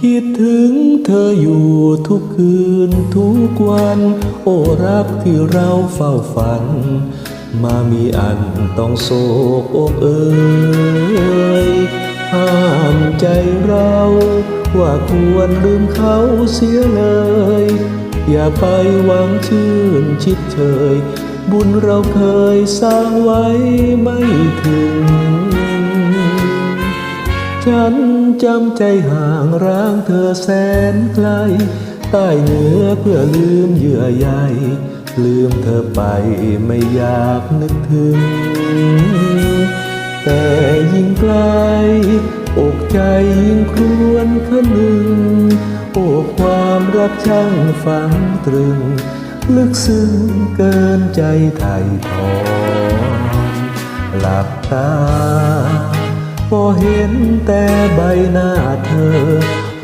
คิดถึงเธออยู่ทุกคืนทุกวัน โอ้รักที่เราเฝ้าฝัน มามีอันต้องโศกอกเอ่ยห้ามใจเรา ว่าควรลืมเขาเสียเลย อย่าไปหวังชื่นชิดเชย บุญเราเคยสร้างไว้ไม่ถึง ฉันจำใจห่างร้างเธอแสนไกล ใต้เหนือเพื่อลืมเยื่อใยลืมเธอไปไม่อยากนึกถึง แต่ยิ่งไกล อกใจยิ่งครวญคนึง โอ้ความรักช่างฝังตรึง ลึกซึ้งเกินใจไทยทอนหลับตา พอเห็นแต่ใบหน้าเธอ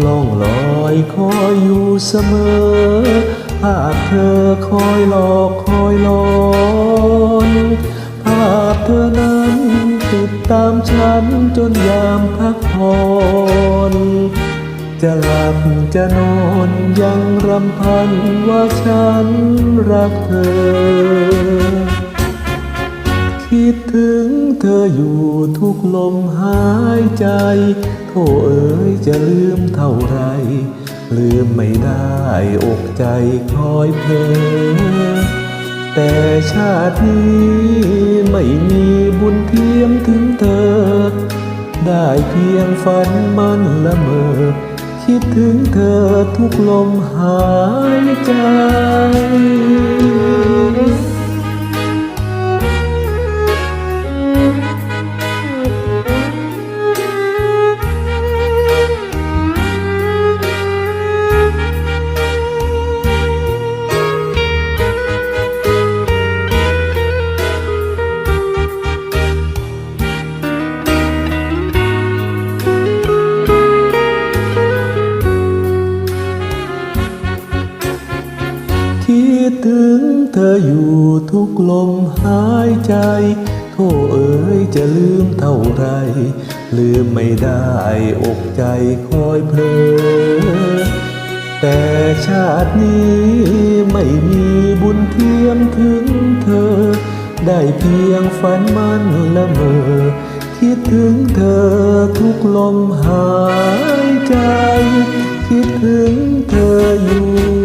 ล่องลอยคอยอยู่เสมอ ภาพเธอคอยหลอกคอยหลอนภาพเธอนั้นติดตามฉันจนยามพักผ่อนจะหลับจะนอนยังรำพันว่าฉันรักเธอ คิดถึงเธออยู่ทุกลมหายใจโธ่เอ๋ยจะลืมเท่าไร ลืมไม่ได้อกใจคอยเพลอแต่ชาตินี้ไม่มีบุญเทียมถึงเธอ ได้เพียงฝันมันละเมอ คิดถึงเธอทุกลมหายใจ ถึงเธออยู่ทุกลมหายใจโธ่เอ๋ยจะลืมเท่าไร ลืมไม่ได้อกใจคอยเพลอแต่ชาตินี้ไม่มีบุญเทียมถึงเธอ ได้เพียงฝันมันละเมอ คิดถึงเธอทุกลมหายใจ คิดถึงเธออยู่